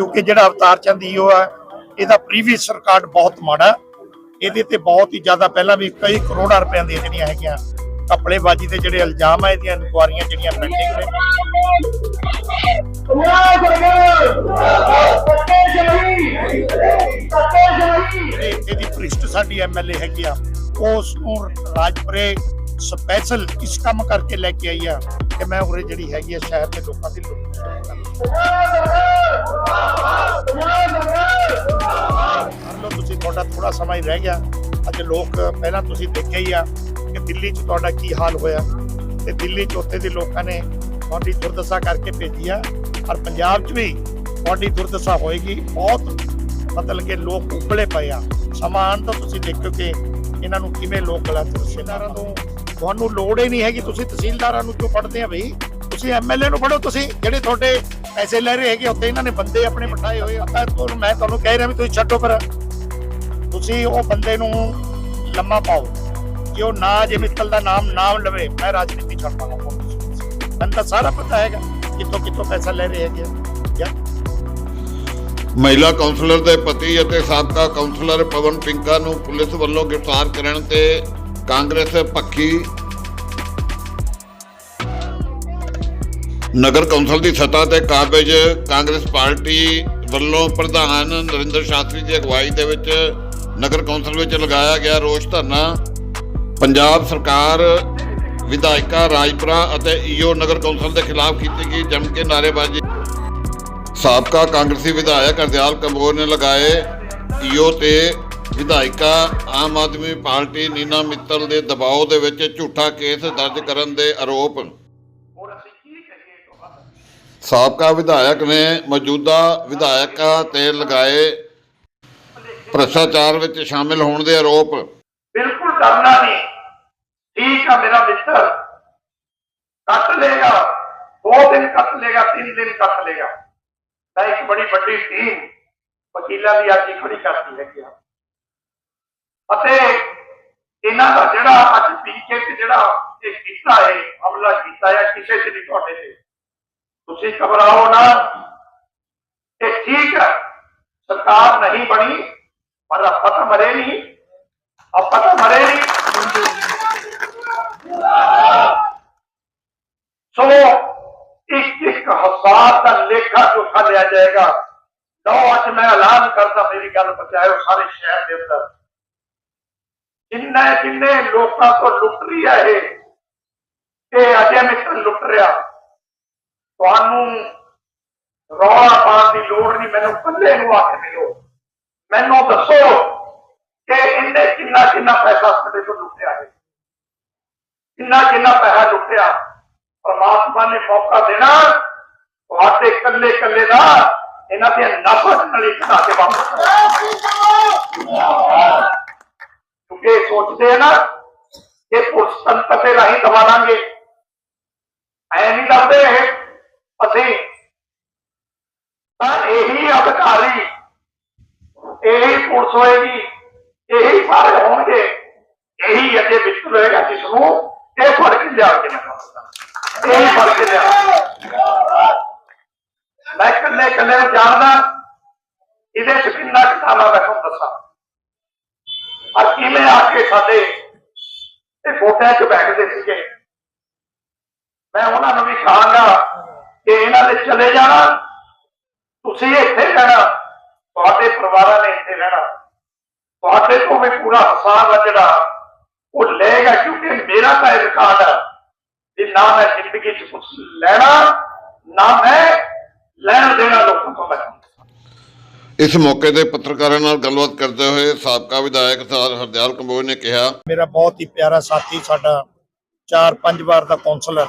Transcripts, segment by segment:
ਕਿਉਂਕਿ ਜਿਹੜਾ ਅਵਤਾਰ ਚੰਦ ਈਓ ਆ, ਇਹਦਾ ਪ੍ਰੀਵੀਅਸ ਰਿਕਾਰਡ ਬਹੁਤ ਮਾੜਾ। ਇਹਦੇ ਤੇ ਬਹੁਤ ਹੀ ਜ਼ਿਆਦਾ ਪਹਿਲਾਂ ਵੀ ਕਈ ਕਰੋੜਾਂ ਰੁਪਏ ਦੀਆਂ ਜਿਹੜੀਆਂ ਹੈਗੀਆਂ ਕੱਪੜੇਬਾਜ਼ੀ ਦੇ ਜਿਹੜੇ ਇਲਜ਼ਾਮ ਆ, ਇਹਦੀਆਂ ਇਨਕੁਆਰੀਆਂ ਜਿਹੜੀਆਂ ਪੈਂਡਿੰਗ ਨੇ। ਪੰਜਾਬ ਸਰਕਾਰ ਸਾਡੀ ਐਮਐਲਏ ਹੈਗੀ ਆ। ਉਸ ਨੂੰ ਰਾਜਪੁਰੇ ਸਪੈਸ਼ਲ ਇਸ ਕੰਮ ਕਰਕੇ ਲੈ ਕੇ ਆਈ ਆ ਕਿ ਮੈਂ ਉਰੇ ਜਿਹੜੀ ਹੈਗੀ ਆ ਸ਼ਹਿਰ ਦੇ ਲੋਕਾਂ ਦੀ ਲੋੜ ਮੰਨ ਲਓ ਤੁਸੀਂ ਤੁਹਾਡਾ ਥੋੜਾ ਸਮਾਂ ਹੀ ਰਹਿ ਗਿਆ। ਅੱਜ ਲੋਕ, ਪਹਿਲਾਂ ਤੁਸੀਂ ਦੇਖਿਆ ਹੀ ਆ ਕਿ ਦਿੱਲੀ 'ਚ ਤੁਹਾਡਾ ਕੀ ਹਾਲ ਹੋਇਆ। ਤੇ ਦਿੱਲੀ 'ਚ ਉੱਥੇ ਦੇ ਲੋਕਾਂ ਨੇ ਤੁਹਾਡੀ ਦੁਰਦਸ਼ਾ ਕਰਕੇ ਭੇਜੀ ਆ। ਔਰ ਪੰਜਾਬ 'ਚ ਵੀ ਤੁਹਾਡੀ ਦੁਰਦਸ਼ਾ ਹੋਏਗੀ। ਬਹੁਤ ਮਤਲਬ ਕਿ ਲੋਕ ਉਬਲੇ ਪਏ ਆ। ਸਮਾਨ ਤਾਂ ਤੁਸੀਂ ਦੇਖੋ ਕਿ ਇਹਨਾਂ ਨੂੰ ਕਿਵੇਂ ਲੋਕ ਗਲਤ ਤਹਿਸੀਲਦਾਰਾਂ ਨੂੰ। ਤੁਹਾਨੂੰ ਲੋੜ ਹੀ ਨਹੀਂ ਹੈਗੀ। ਤੁਸੀਂ ਤਹਿਸੀਲਦਾਰਾਂ ਨੂੰ ਕਿਉਂ ਫੜਦੇ ਆ ਬਈ? ਤੁਸੀਂ ਐਮਐਲਏ ਨੂੰ ਫੜੋ ਤੁਸੀਂ, ਜਿਹੜੇ ਤੁਹਾਡੇ ਪੈਸੇ ਲੈ ਰਹੇ ਹੈਗੇ, ਉੱਥੇ ਇਹਨਾਂ ਨੇ ਬੰਦੇ ਆਪਣੇ ਬਿਠਾਏ ਹੋਏ ਆ। ਤੁਹਾਨੂੰ, ਮੈਂ ਤੁਹਾਨੂੰ ਕਹਿ ਰਿਹਾ ਵੀ ਤੁਸੀਂ ਛੱਡੋ ਪਰ ਤੁਸੀਂ ਉਹ ਬੰਦੇ ਨੂੰ ਲੰਮਾ ਪਾਓ। ਜੇ ਉਹ ਨਾ, ਜੇ ਮਿੱਤਲ ਦਾ ਨਾਮ ਨਾਮ ਲਵੇ, ਮੈਂ ਰਾਜਨੀਤੀ ਛੱਡ ਦਾਂਗਾ ਮੈਨੂੰ ਤਾਂ ਸਾਰਾ ਪਤਾ ਹੈਗਾ ਕਿੱਥੋਂ ਕਿੱਥੋਂ ਪੈਸਾ ਲੈ ਰਹੇ ਹੈਗੇ ਮਹਿਲਾ ਕਾਉਂਸਲਰ ਦੇ ਪਤੀ ਅਤੇ ਸਾਬਕਾ ਕਾਉਂਸਲਰ ਪਵਨ ਪਿੰਕਾ ਨੂੰ ਪੁਲਿਸ ਵੱਲੋਂ ਗ੍ਰਿਫਤਾਰ ਕਰਨ ਤੇ ਕਾਂਗਰਸ ਪੱਖੀ ਨਗਰ ਕੌਂਸਲ ਦੀ ਸੱਤਾ ਤੇ ਕਾਬਜ ਕਾਂਗਰਸ ਪਾਰਟੀ ਵੱਲੋਂ ਪ੍ਰਧਾਨ ਨਰਿੰਦਰ ਸ਼ਾਸਤਰੀ ਦੀ ਅਗਵਾਈ ਦੇ ਵਿੱਚ ਨਗਰ ਕੌਂਸਲ ਵਿੱਚ ਲਗਾਇਆ ਗਿਆ ਰੋਸ ਧਰਨਾ। ਪੰਜਾਬ ਸਰਕਾਰ, ਵਿਧਾਇਕਾ ਰਾਜਪੁਰਾ ਅਤੇ ਈਓ ਨਗਰ ਕੌਂਸਲ ਦੇ ਖਿਲਾਫ ਕੀਤੀ ਗਈ ਜੰਮ ਕੇ ਨਾਅਰੇਬਾਜ਼ੀ। ਸਾਬਕਾ ਕਾਂਗਰਸੀ ਵਿਧਾਇਕ ਹਰਦਿਆਲ ਕੰਬੋਜ ਨੇ ਲਗਾਏ ਈਓ ਤੇ ਵਿਧਾਇਕਾ ਆਮ ਆਦਮੀ ਪਾਰਟੀ ਨੀਨਾ ਮਿੱਤਲ ਦੇ ਦਬਾਅ ਦੇ ਵਿੱਚ ਝੂਠਾ ਕੇਸ ਦਰਜ ਕਰਨ ਦੇ ਆਰੋਪ। ਸਾਬਕਾ ਵਿਧਾਇਕ ਨੇ ਮੌਜੂਦਾ ਵਿਧਾਇਕਾਂ ਤੇ ਲਗਾਏ ਭ੍ਰਸ਼ਟਾਚਾਰ ਵਿੱਚ ਸ਼ਾਮਿਲ ਹੋਣ ਦੇ ਆਰੋਪ। ਬਿਲਕੁਲ ਡਰਨਾ ਨਹੀਂ। ਠੀਕ ਆ ਮੇਰਾ ਮਿੱਤਰ। ਕੱਟ ਲੇਗਾ ਦੋ ਦਿਨ ਕੱਟ ਲੇਗਾ ਤਿੰਨ ਦਿਨ ਕੱਟ ਲੇਗਾ ਤਾਂ ਇੱਕ ਬੜੀ ਵੱਡੀ ਟੀਮ ਵਕੀਲਾਂ ਦੀ ਅੱਜ ਖੜੀ ਕਰਦੀ ਹੈਗੀ ਆ। ਅਤੇ ਇਹਨਾਂ ਦਾ ਜਿਹੜਾ ਅੱਜ ਪੀਕੇ ਤੇ ਜਿਹੜਾ ਇਹ ਕੀਤਾ ਹੈ, ਹਮਲਾ ਕੀਤਾ ਹੈ, ਕਿਸੇ ਤੇ ਨਹੀਂ ਤੁਹਾਡੇ ਤੇ। ਤੁਸੀਂ ਘਬਰਾਓ ਨਾ ਇਹ ਠੀਕ ਹੈ ਸਰਕਾਰ ਨਹੀਂ ਬਣੀ ਪਰ ਆਪਾਂ ਤਾਂ ਮਰੇ ਨਹੀਂ ਆਪਾਂ ਤਾਂ ਮਰੇ ਨਹੀਂ ਸੋ ਇੱਕ ਇੱਕ ਹਜ਼ਾਰ ਦਾ ਲੇਖਾ ਚੋਖਾ ਲਿਆ ਜਾਏਗਾ ਲਓ ਅੱਜ ਮੈਂ ਐਲਾਨ ਕਰਦਾ ਮੇਰੀ ਗੱਲ ਪਹੁੰਚਾਇਓ ਸਾਰੇ ਸ਼ਹਿਰ ਦੇ ਅੰਦਰ ਜਿੰਨੇ ਜਿੰਨੇ ਲੋਕਾਂ ਤੋਂ ਲੁੱਟ ਰਹੀ ਹੈ ਇਹ ਇਹ ਅਜੇ ਮਿੱਤਰ ਲੁੱਟ ਰਿਹਾ ਤੁਹਾਨੂੰ ਰੌਲਾ ਪਾਉਣ ਦੀ ਲੋੜ ਨਹੀਂ, ਮੈਨੂੰ ਕੱਲੇ ਨੂੰ ਆਖ ਕੇ ਮਿਲੋ। ਮੈਨੂੰ ਦੱਸੋ ਕਿ ਇਹਨੇ ਕਿੰਨਾ ਕਿੰਨਾ ਪੈਸਾ ਸਾਡੇ ਤੋਂ ਲੁੱਟਿਆ ਹੈ। ਕਿੰਨਾ ਕਿੰਨਾ ਪੈਸਾ ਲੁੱਟਿਆ। ਪਰਮਾਤਮਾ ਨੇ ਮੌਕਾ ਦੇਣਾ, ਤੁਹਾਡੇ ਇਕੱਲੇ ਇਕੱਲੇ ਦਾ ਇਹਨਾਂ ਦੇ ਨਫ਼ਰਤ ਨਲੀ ਘਟਾ ਕੇ ਵਾਪਸ ਕਿਉਂਕਿ ਸੋਚਦੇ ਆ ਨਾ ਕਿ ਪੁਲਿਸ ਤੰਤਰ ਰਾਹੀਂ ਦਵਾ ਲਾਂਗੇ ਐ ਨਹੀਂ ਲੱਭਦੇ ਇਹ। ਅਸੀਂ। ਤਾਂ ਇਹੀ ਅਧਿਕਾਰੀ, ਇਹੀ ਪੁਲਿਸ ਹੋਏਗੀ, ਇਹੀ ਸਾਰੇ ਹੋਣਗੇ, ਇਹੀ ਅੱਗੇ ਵਿਚਰ ਹੋਏਗਾ ਜਿਸ ਨੂੰ ਇਹ ਫੜ ਲਿਆ ਕੇ ਨਾ ਇਹ ਫੜ ਲਿਆ। ਮੈਂ ਕੱਲੇ ਕੱਲੇ ਜਾਣਦਾ, ਇਹਦੇ ਚ ਕਿੰਨਾ ਕਿਤਾਬਾ ਮੈਂ ਤੁਹਾਨੂੰ ਦੱਸਾਂ। ਆ ਕਿਵੇਂ ਆ ਕੇ ਸਾਡੇ ਇਹ ਫੋਟਿਆਂ 'ਚ ਬੈਠਦੇ ਸੀਗੇ? ਮੈਂ ਉਹਨਾਂ ਨੂੰ ਵੀ ਕਹਾਂਗਾ ਕਿ ਇਹਨਾਂ ਦੇ ਚਲੇ ਜਾਣਾ ਤੁਸੀਂ ਇੱਥੇ ਰਹਿਣਾ ਤੁਹਾਡੇ ਪਰਿਵਾਰਾਂ ਨੇ ਇੱਥੇ ਰਹਿਣਾ। ਤੁਹਾਡੇ ਤੋਂ ਵੀ ਪੂਰਾ ਹਿਸਾਬ ਆ ਜਿਹੜਾ ਉਹ ਲਏਗਾ ਕਿਉਂਕਿ ਮੇਰਾ ਤਾਂ ਇਹ ਰਿਕਾਰਡ ਹੈ ਕਿ ਨਾ ਮੈਂ ਜ਼ਿੰਦਗੀ 'ਚ ਕੁਝ ਲੈਣਾ ਨਾ ਮੈਂ ਲੈਣ ਦੇਣਾ ਲੋਕਾਂ ਤੋਂ ਮੈਂ ਇਸ ਮੌਕੇ ਤੇ ਪੱਤਰਕਾਰਾਂ ਨਾਲ ਗੱਲਬਾਤ ਕਰਦੇ ਹੋਏ ਸਾਬਕਾ ਵਿਧਾਇਕ ਸਰਦਾਰ ਹਰਦਿਆਲ ਕੰਬੋਜ ਨੇ ਕਿਹਾ ਮੇਰਾ ਬਹੁਤ ਹੀ ਪਿਆਰਾ ਸਾਥੀ ਸਾਡਾ ਚਾਰ ਪੰਜ ਵਾਰ ਦਾ ਕਾਉਂਸਲਰ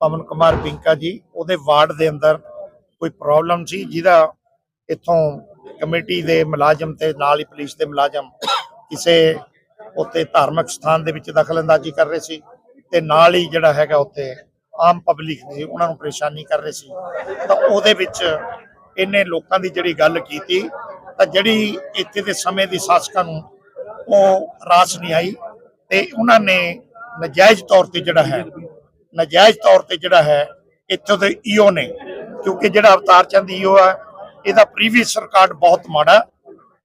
ਪਵਨ ਕੁਮਾਰ ਪਿੰਕਾ ਜੀ, ਉਹਦੇ ਵਾਰਡ ਦੇ ਅੰਦਰ ਕੋਈ ਪ੍ਰੋਬਲਮ ਸੀ, ਜਿਹਦਾ ਇੱਥੋਂ ਕਮੇਟੀ ਦੇ ਮੁਲਾਜ਼ਮ ਤੇ ਨਾਲ ਹੀ ਪੁਲਿਸ ਦੇ ਮੁਲਾਜ਼ਮ ਕਿਸੇ ਉੱਥੇ ਧਾਰਮਿਕ ਸਥਾਨ ਦੇ ਵਿੱਚ ਦਖਲਅੰਦਾਜ਼ੀ ਕਰ ਰਹੇ ਸੀ ਤੇ ਨਾਲ ਹੀ ਜਿਹੜਾ ਹੈਗਾ ਉੱਥੇ ਆਮ ਪਬਲਿਕ ਨੇ ਉਹਨਾਂ ਨੂੰ ਪਰੇਸ਼ਾਨੀ ਕਰ ਰਹੇ ਸੀ। ਤਾਂ ਉਹਦੇ ਵਿੱਚ ਇਹਨੇ ਲੋਕਾਂ ਦੀ ਜਿਹੜੀ ਗੱਲ ਕੀਤੀ, ਤਾਂ ਜਿਹੜੀ ਇੱਥੇ ਦੇ ਸਮੇਂ ਦੀ ਸ਼ਾਸਕਾਂ ਨੂੰ ਉਹ ਰਾਸ ਨਹੀਂ ਆਈ ਤੇ ਉਹਨਾਂ ਨੇ ਨਜਾਇਜ਼ ਤੌਰ ਤੇ ਜਿਹੜਾ ਹੈ ਨਜਾਇਜ਼ ਤੌਰ ਤੇ ਜਿਹੜਾ ਹੈ, ਇੱਥੋਂ ਦੇ ਈਓ ਨੇ, ਕਿਉਂਕਿ ਜਿਹੜਾ ਅਵਤਾਰ ਚੰਦ ਈਓ ਆ, ਇਹਦਾ ਪ੍ਰੀਵੀਅਸ ਰਿਕਾਰਡ ਬਹੁਤ ਮਾੜਾ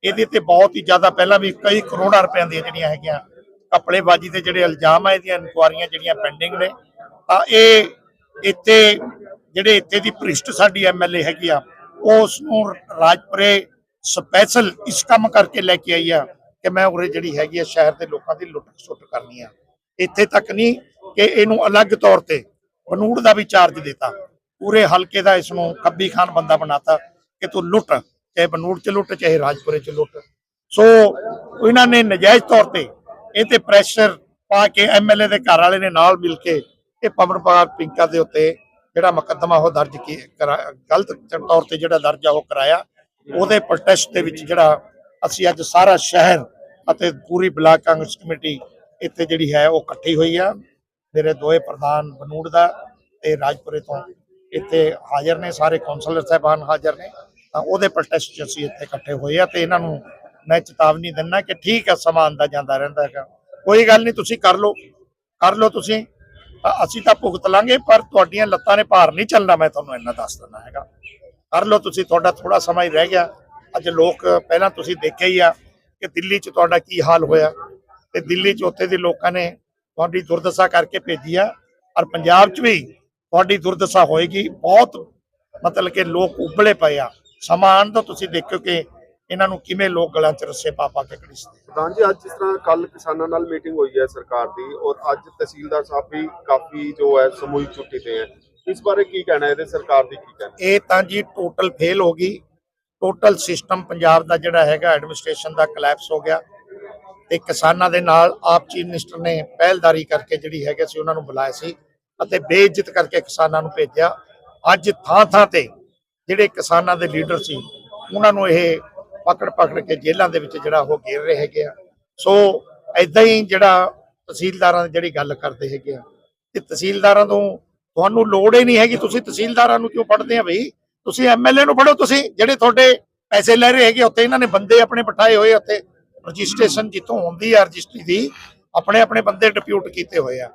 ਇਹਦੇ ਤੇ ਬਹੁਤ ਹੀ ਜ਼ਿਆਦਾ ਪਹਿਲਾਂ ਵੀ ਕਈ ਕਰੋੜਾਂ ਰੁਪਏ ਦੀਆਂ ਜਿਹੜੀਆਂ ਹੈਗੀਆਂ ਕਪੜੇਬਾਜੀ ਦੇ ਜਿਹੜੇ ਇਲਜ਼ਾਮ ਆ, ਇਹਦੀਆਂ ਇਨਕੁਆਰੀਆਂ ਜਿਹੜੀਆਂ ਪੈਂਡਿੰਗ ਨੇ, ਤਾਂ ਇਹ ਇੱਥੇ, ਜਿਹੜੇ ਇੱਥੇ ਦੀ ਭ੍ਰਿਸ਼ਟ ਸਾਡੀ ਐਮਐਲਏ ਹੈਗੀ ਆ ਉਹ ਉਸ ਨੂੰ ਰਾਜਪੁਰੇ ਸਪੈਸ਼ਲ ਇਸ ਕੰਮ ਕਰਕੇ ਲੈ ਕੇ ਆਈ ਆ ਕਿ ਮੈਂ ਉਰੇ ਜਿਹੜੀ ਹੈਗੀ ਆ ਸ਼ਹਿਰ ਦੇ ਲੋਕਾਂ ਦੀ ਲੁੱਟ ਸੁੱਟ ਕਰਨੀ ਆ। ਇੱਥੇ ਤੱਕ ਨਹੀਂ ਕਿ ਇਹਨੂੰ ਅਲੱਗ ਤੌਰ ਤੇ ਬਨੂੜ ਦਾ ਵੀ ਚਾਰਜ ਦਿੱਤਾ। ਪੂਰੇ ਹਲਕੇ ਦਾ ਇਸ ਨੂੰ ਕੱਬੀ ਖਾਨ ਬੰਦਾ ਬਣਾਤਾ ਕਿ ਤੂੰ ਲੁੱਟ, ਚਾਹੇ ਬਨੂੜ ਚ ਲੁੱਟ, ਚਾਹੇ ਰਾਜਪੁਰੇ ਚ ਲੁੱਟ। ਸੋ ਇਹਨਾਂ ਨੇ ਨਜਾਇਜ਼ ਤੌਰ ਤੇ ਇਹ ਤੇ ਪ੍ਰੈਸ਼ਰ ਪਾ ਕੇ ਐਮਐਲਏ ਦੇ ਘਰ ਵਾਲੇ ਨੇ ਨਾਲ ਮਿਲ ਕੇ ਇਹ ਪਵਨਪਾਲ ਪਿੰਕਾ ਦੇ ਉੱਤੇ ਜਿਹੜਾ ਮੁਕੱਦਮਾ ਉਹ ਦਰਜ ਕੀ ਕਰਾ- ਗਲਤ ਤੌਰ ਤੇ ਜਿਹੜਾ ਦਰਜ ਆ ਉਹ ਕਰਾਇਆ। ਉਹਦੇ ਪ੍ਰੋਟੈਸਟ ਦੇ ਵਿੱਚ ਜਿਹੜਾ ਅਸੀਂ ਅੱਜ ਸਾਰਾ ਸ਼ਹਿਰ ਅਤੇ ਪੂਰੀ ਬਲਾਕ ਕਾਂਗਰਸ ਕਮੇਟੀ ਇੱਥੇ ਜਿਹੜੀ ਹੈ ਉਹ ਇਕੱਠੀ ਹੋਈ ਆ। ਮੇਰੇ ਦੋਏ ਪ੍ਰਧਾਨ ਬਨੂੜ ਦਾ ਤੇ ਰਾਜਪੁਰੇ ਤੋਂ ਇੱਥੇ ਹਾਜ਼ਰ ਨੇ, ਸਾਰੇ ਕੌਂਸਲਰ ਸਾਹਿਬਾਨ ਹਾਜ਼ਰ ਨੇ। ਤਾਂ ਉਹਦੇ ਪ੍ਰੋਟੈਸਟ 'ਚ ਅਸੀਂ ਇੱਥੇ ਇਕੱਠੇ ਹੋਏ ਆ ਤੇ ਇਹਨਾਂ ਨੂੰ ਮੈਂ ਚੇਤਾਵਨੀ ਦਿੰਦਾ ਕਿ ਠੀਕ ਹੈ ਸਮਾਂ ਆਉਂਦਾ ਜਾਂਦਾ ਰਹਿੰਦਾ ਹੈਗਾ। ਕੋਈ ਗੱਲ ਨਹੀਂ, ਤੁਸੀਂ ਕਰ ਲਓ ਕਰ ਲਓ ਤੁਸੀਂ। ਅਸੀਂ ਤਾਂ ਭੁਗਤ ਲਾਂਗੇ, ਪਰ ਤੁਹਾਡੀਆਂ ਲੱਤਾਂ ਨੇ ਭਾਰ ਨਹੀਂ ਚੱਲਣਾ, ਮੈਂ ਤੁਹਾਨੂੰ ਇੰਨਾ ਦੱਸ ਦਿੰਦਾ ਹੈਗਾ। ਕਰ ਲਓ ਤੁਸੀਂ, ਤੁਹਾਡਾ ਥੋੜਾ ਸਮਾਂ ਹੀ ਰਹਿ ਗਿਆ। ਅੱਜ ਲੋਕ ਪਹਿਲਾਂ ਤੁਸੀਂ ਦੇਖਿਆ ਹੀ ਆ ਕਿ ਦਿੱਲੀ 'ਚ ਤੁਹਾਡਾ ਕੀ ਹਾਲ ਹੋਇਆ। ਤੇ ਦਿੱਲੀ 'ਚ ਉੱਥੇ ਦੇ ਲੋਕਾਂ ਨੇ ਤੁਹਾਡੀ ਦੁਰਦਸ਼ਾ ਕਰਕੇ ਭੇਜੀ ਆ। ਔਰ ਪੰਜਾਬ 'ਚ ਵੀ ਤੁਹਾਡੀ ਦੁਰਦਸ਼ਾ ਹੋਏਗੀ। ਬਹੁਤ ਮਤਲਬ ਕਿ ਲੋਕ ਉਬਲੇ ਪਏ ਆ। ਸਮਾਂ ਆਉਣ ਤੋਂ ਤੁਸੀਂ ਦੇਖਿਓ ਕਿ ਇਹਨਾਂ ਨੂੰ ਕਿਵੇਂ ਲੋਕ ਗਲਾਂ 'ਚ ਰੱਸੇ ਪਾ ਪਾ ਕੇ ਘੜੀਸਦੇ ਪ੍ਰਧਾਨ ਜੀ ਅੱਜ ਜਿਸ ਤਰ੍ਹਾਂ ਕੱਲ ਕਿਸਾਨਾਂ ਨਾਲ ਮੀਟਿੰਗ ਹੋਈ ਹੈ ਸਰਕਾਰ ਦੀ ਔਰ ਅੱਜ ਤਹਿਸੀਲਦਾਰ ਸਾਹਿਬ ਵੀ ਕਾਫੀ ਜੋ ਹੈ ਸਮੂਹਿਕ ਛੁੱਟੀ ਤੇ ਹੈ। ਇਸ ਬਾਰੇ ਕੀ ਕਹਿਣਾ ਹੈ? ਇਹਦੇ ਸਰਕਾਰ ਦੀ ਕੀ ਕਹਿਣਾ ਇਹ ਤਾਂ ਜੀ ਟੋਟਲ ਫੇਲ ਹੋ ਗਈ। ਟੋਟਲ ਸਿਸਟਮ ਪੰਜਾਬ ਦਾ ਜਿਹੜਾ ਹੈਗਾ ਐਡਮਿਨਿਸਟ੍ਰੇਸ਼ਨ ਦਾ ਕਲੈਪਸ ਹੋ ਗਿਆ। ਤੇ ਕਿਸਾਨਾਂ ਦੇ ਨਾਲ ਆਪ ਚੀਫ ਮਿਨਿਸਟਰ ਨੇ ਪਹਿਲਦਾਰੀ ਕਰਕੇ ਜਿਹੜੀ ਹੈਗੇ ਸੀ ਉਹਨਾਂ ਨੂੰ ਬੁਲਾਇਆ ਸੀ ਅਤੇ ਬੇਇੱਜ਼ਤ ਕਰਕੇ ਕਿਸਾਨਾਂ ਨੂੰ ਭੇਜਿਆ। ਅੱਜ ਥਾਂ ਥਾਂ ਤੇ ਜਿਹੜੇ ਕਿਸਾਨਾਂ ਦੇ ਲੀਡਰ ਸੀ, ਉਹਨਾਂ ਨੂੰ ਇਹ ਪਕੜ ਪਕੜ ਕੇ ਜੇਲ੍ਹਾਂ ਦੇ ਵਿੱਚ ਜਿਹੜਾ ਉਹ ਘੇਰ ਰਹੇ ਹੈਗੇ ਆ। ਸੋ ਐਦਾਂ ਹੀ ਜਿਹੜਾ ਤਹਿਸੀਲਦਾਰਾਂ ਦੀ ਜਿਹੜੀ ਗੱਲ ਕਰਦੇ ਹੈਗੇ ਆ, ਤੇ ਤਹਿਸੀਲਦਾਰਾਂ ਤੋਂ ਤੁਹਾਨੂੰ ਲੋੜ ਹੀ ਨਹੀਂ ਹੈਗੀ, ਤੁਸੀਂ ਤਹਿਸੀਲਦਾਰਾਂ ਨੂੰ ਕਿਉਂ ਪੜਦੇ ਆ ਬਈ? ਤੁਸੀਂ ਐਮਐਲਏ ਨੂੰ ਪੜੋ ਤੁਸੀਂ, ਜਿਹੜੇ ਤੁਹਾਡੇ ਪੈਸੇ ਲੈ ਰਹੇ ਹੈਗੇ ਉੱਥੇ ਇਹਨਾਂ ਨੇ ਬੰਦੇ ਆਪਣੇ ਬਿਠਾਏ ਹੋਏ ਉੱਥੇ। ਰਜਿਸਟ੍ਰੇਸ਼ਨ ਜਿੱਥੋਂ ਹੁੰਦੀ ਆ ਰਜਿਸਟਰੀ ਦੀ ਆਪਣੇ ਆਪਣੇ ਬੰਦੇ ਡਿਪਿਊਟ ਕੀਤੇ ਹੋਏ ਆ।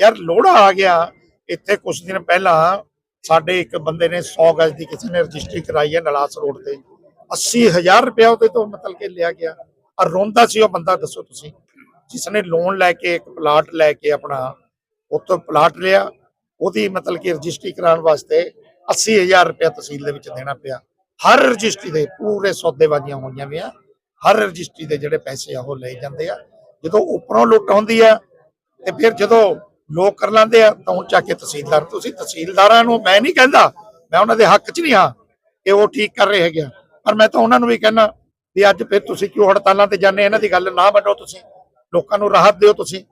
ਯਾਰ ਲੋੜਾ ਆ ਗਿਆ। ਇੱਥੇ ਕੁਝ ਦਿਨ ਪਹਿਲਾਂ ਸਾਡੇ ਇੱਕ ਬੰਦੇ ਨੇ 100 ਗਜ ਦੀ ਕਿਸੇ ਨੇ ਰਜਿਸਟਰੀ ਕਰਾਈ ਹੈ ਨਲਾਸ ਰੋਡ ਤੇ। 80000 ਰੁਪਇਆ ਉਹਦੇ ਤੋਂ ਮਤਲਬ ਕਿ ਲਿਆ ਗਿਆ। ਔਰ ਰੋਂਦਾ ਸੀ ਉਹ ਬੰਦਾ, ਦੱਸੋ ਤੁਸੀਂ। ਜਿਸ ਨੇ ਲੋਨ ਲੈ ਕੇ ਇੱਕ ਪਲਾਟ ਲੈ ਕੇ ਆਪਣਾ ਉੱਥੋਂ ਪਲਾਟ ਲਿਆ, ਉਹਦੀ ਮਤਲਬ ਕਿ ਰਜਿਸਟਰੀ ਕਰਾਉਣ ਵਾਸਤੇ 80000 ਰੁਪਇਆ ਤਹਿਸੀਲ ਦੇ ਵਿੱਚ ਦੇਣਾ ਪਿਆ। ਹਰ ਰਜਿਸਟਰੀ ਦੇ ਪੂਰੇ ਸੌਦੇਬਾਜ਼ੀਆਂ ਹੋਈਆਂ ਵੀ ਹਰ ਰਜਿਸਟਰੀ ਦੇ ਜਿਹੜੇ ਪੈਸੇ ਆ ਉਹ ਲਏ ਜਾਂਦੇ ਆ। ਜਦੋਂ ਉੱਪਰੋਂ ਲੁੱਟ ਹੁੰਦੀ ਆ ਤੇ ਫਿਰ ਜਦੋਂ ਲੋਕ ਕਰ ਲੈਂਦੇ ਆ, ਤਾਂ ਹੁਣ ਚੱਕ ਕੇ ਤਹਿਸੀਲਦਾਰ, ਤੁਸੀਂ ਤਹਿਸੀਲਦਾਰਾਂ ਨੂੰ ਮੈਂ ਨਹੀਂ ਕਹਿੰਦਾ, ਮੈਂ ਉਹਨਾਂ ਦੇ ਹੱਕ 'ਚ ਨਹੀਂ ਹਾਂ ਕਿ ਉਹ ਠੀਕ ਕਰ ਰਹੇ ਹੈਗੇ ਪਰ ਮੈਂ ਤਾਂ ਉਹਨਾਂ ਨੂੰ ਵੀ ਕਹਿੰਦਾ ਵੀ ਅੱਜ ਫਿਰ ਤੁਸੀਂ ਕਿਉਂ ਹੜਤਾਲਾਂ ਤੇ ਜਾਂਦੇ ਇਹਨਾਂ ਦੀ ਗੱਲ ਨਾ ਮੰਨੋ ਤੁਸੀਂ। ਲੋਕਾਂ ਨੂੰ ਰਾਹਤ ਦਿਓ ਤੁਸੀਂ।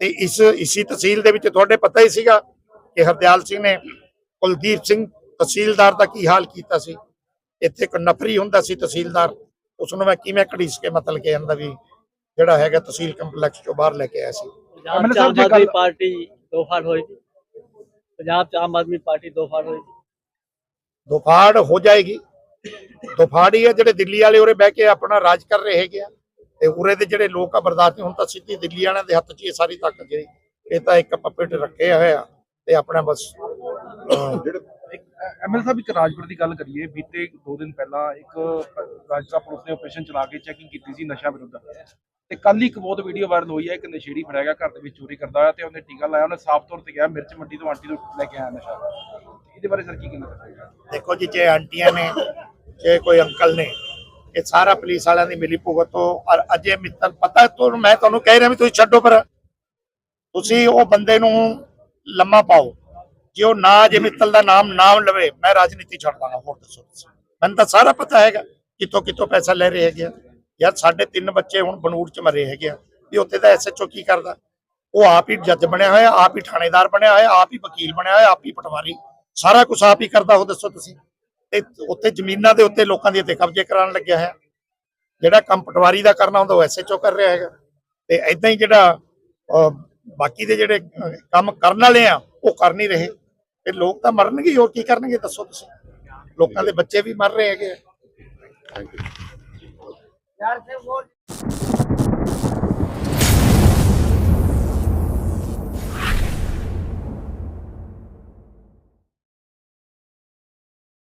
ਤੇ ਇਸ, ਇਸੀ ਤਹਿਸੀਲ ਦੇ ਵਿੱਚ ਤੁਹਾਡੇ ਪਤਾ ਹੀ ਸੀਗਾ ਕਿ ਹਰਦਿਆਲ ਸਿੰਘ ਨੇ ਕੁਲਦੀਪ ਸਿੰਘ ਤਹਿਸੀਲਦਾਰ ਦਾ ਕੀ ਹਾਲ ਕੀਤਾ ਸੀ। ਇੱਥੇ ਇੱਕ ਨਫਰੀ ਹੁੰਦਾ ਸੀ ਤਹਿਸੀਲਦਾਰ। ਉਸ ਨੂੰ ਮੈਂ ਕਿਵੇਂ ਘੜੀਸ ਕੇ ਮਤਲਬ ਕਿ ਇਹਦਾ ਵੀ ਜਿਹੜਾ ਹੈਗਾ ਤਹਿਸੀਲ ਕੰਪਲੈਕਸ ਚੋਂ ਬਾਹਰ ਲੈ ਕੇ ਆਇਆ ਸੀ। ਪੰਜਾਬ 'ਚ ਆਮ ਆਦਮੀ ਪਾਰਟੀ ਦੋ ਫਾੜ ਹੋਈ ਸੀ ਪੰਜਾਬ 'ਚ ਆਮ ਆਦਮੀ ਪਾਰਟੀ ਦੋ ਫਾੜ ਹੋਈ ਸੀ ਦੁਫਾੜ ਹੋ ਜਾਏਗੀ। ਦੁਫਾੜ ਹੀ ਹੈ ਜਿਹੜੇ ਦਿੱਲੀ ਵਾਲੇ ਉਰੇ ਬਹਿ ਕੇ ਆਪਣਾ ਰਾਜ ਕਰ ਰਹੇ ਹੈਗੇ ਆ। ਤੇ ਉਰੇ ਦੇ ਜਿਹੜੇ ਲੋਕ ਆ ਬਰਦਾਸ਼ਤ ਨਹੀਂ ਹੁਣ ਤਾਂ ਸਿੱਧੀ ਦਿੱਲੀ ਵਾਲਿਆਂ ਦੇ ਹੱਥ 'ਚ ਹੀ ਇਹ ਸਾਰੀ ਤਾਕਤ ਜਿਹੜੀ ਇਹ ਤਾਂ ਇੱਕ ਪੱਪੇਟ ਰੱਖੇ ਹੋਏ ਆ। ਤੇ ਆਪਣਾ ਬਸ ਅਹ, ਐਮਐਲ ਸਾਹਿਬ ਇੱਕ ਰਾਜਪੁਰ ਦੀ ਗੱਲ ਕਰੀਏ, ਬੀਤੇ ਦੋ ਦਿਨ ਪਹਿਲਾਂ ਇੱਕ ਰਾਜਸਥਾਨ ਪੁਲਿਸ ਨੇ ਆਪਰੇਸ਼ਨ ਚਲਾ ਕੇ ਚੈਕਿੰਗ ਕੀਤੀ ਸੀ ਨਸ਼ਾ ਵਿਰੁੱਧ। ਤੇ ਕੱਲ ਇੱਕ ਬਹੁਤ ਵੀਡੀਓ ਵਾਇਰਲ ਹੋਈ ਹੈ, ਇੱਕ ਨਸ਼ੇੜੀ ਫੜਿਆ ਗਿਆ, ਘਰ ਦੇ ਵਿੱਚ ਚੋਰੀ ਕਰਦਾ ਹੋਇਆ ਤੇ ਉਹਨੇ ਟੀਕਾ ਲਾਇਆ, ਉਹਨੇ ਸਾਫ਼ ਤੌਰ ਤੇ ਕਿਹਾ, ਮਿਰਚ ਮੰਡੀ ਤੋਂ ਆਂਟੀ ਤੋਂ ਲੈ ਕੇ ਆਇਆ ਨਸ਼ਾ। ਇਹਦੇ ਬਾਰੇ ਸਰ ਕੀ ਕਹਿਣਾ ਚਾਹੁੰਦੇ ਦੇਖੋ ਜੀ, ਜੇ ਆਂਟੀਆਂ ਨੇ, ਜੇ ਕੋਈ ਅੰਕਲ ਨੇ, ਇਹ ਸਾਰਾ ਪੁਲਿਸ ਵਾਲਿਆਂ ਦੀ ਮਿਲੀ ਭੁਗਤ ਤੋਂ ਔਰ ਅਜੇ ਮਿੱਤਲ ਪਤਾ ਤੁਹਾਨੂੰ, ਮੈਂ ਤੁਹਾਨੂੰ ਕਹਿ ਰਿਹਾ ਵੀ ਤੁਸੀਂ ਛੱਡੋ ਪਰ ਤੁਸੀਂ ਉਹ ਬੰਦੇ ਨੂੰ ਲੰਮਾ ਪਾਓ। ਜੇ ਉਹ ਨਾ ਅਜੇ ਮਿੱਤਲ ਦਾ ਨਾਮ ਨਾਮ ਲਵੇ ਮੈਂ ਰਾਜਨੀਤੀ ਛੱਡ ਦਾਂਗਾ ਹੋਰ ਦੱਸੋ ਤੁਸੀਂ। ਮੈਨੂੰ ਤਾਂ ਸਾਰਾ ਪਤਾ ਹੈਗਾ ਕਿੱਥੋਂ ਕਿੱਥੋਂ ਪੈਸਾ ਲੈ ਰਹੇ ਹੈਗੇ ਆ। ਯਾਰ ਸਾਡੇ ਤਿੰਨ ਬੱਚੇ ਹੁਣ ਬਨੂੜ ਚ ਮਰੇ ਹੈਗੇ ਆ ਵੀ ਉੱਥੇ ਦਾ ਐਸਐਚਓ ਕੀ ਕਰਦਾ? ਉਹ ਆਪ ਹੀ ਜੱਜ ਬਣਿਆ ਹੋਇਆ ਆਪ ਹੀ ਥਾਣੇਦਾਰ ਬਣਿਆ ਹੋਇਆ ਆਪ ਹੀ ਵਕੀਲ ਬਣਿਆ ਹੋਇਆ ਆਪ ਹੀ ਪਟਵਾਰੀ। ਸਾਰਾ ਕੁਝ ਆਪ ਹੀ ਕਰਦਾ ਉਹ ਦੱਸੋ ਤੁਸੀਂ। ਤੇ ਉੱਥੇ ਜ਼ਮੀਨਾਂ ਦੇ ਉੱਤੇ ਲੋਕਾਂ ਦੇ ਉੱਤੇ ਕਬਜ਼ੇ ਕਰਾਉਣ ਲੱਗਿਆ ਹੈ ਜਿਹੜਾ ਕੰਮ ਪਟਵਾਰੀ ਦਾ ਕਰਨਾ ਹੁੰਦਾ ਉਹ ਐਸਐਚਓ ਕਰ ਰਿਹਾ ਹੈਗਾ। ਤੇ ਐਦਾਂ ਹੀ ਜਿਹੜਾ ਅਹ, ਬਾਕੀ ਦੇ ਜਿਹੜੇ ਕੰਮ ਕਰਨ ਵਾਲੇ ਆ ਉਹ ਕਰ ਨਹੀਂ ਰਹੇ। ਤੇ ਲੋਕ ਤਾਂ ਮਰਨਗੇ ਹੋਰ ਕੀ ਕਰਨਗੇ ਦੱਸੋ ਤੁਸੀਂ ਲੋਕਾਂ ਦੇ ਬੱਚੇ ਵੀ ਮਰ ਰਹੇ ਹੈਗੇ। ਥੈਂਕ ਯੂ ਯਾਰ ਸੇ ਵੋਟ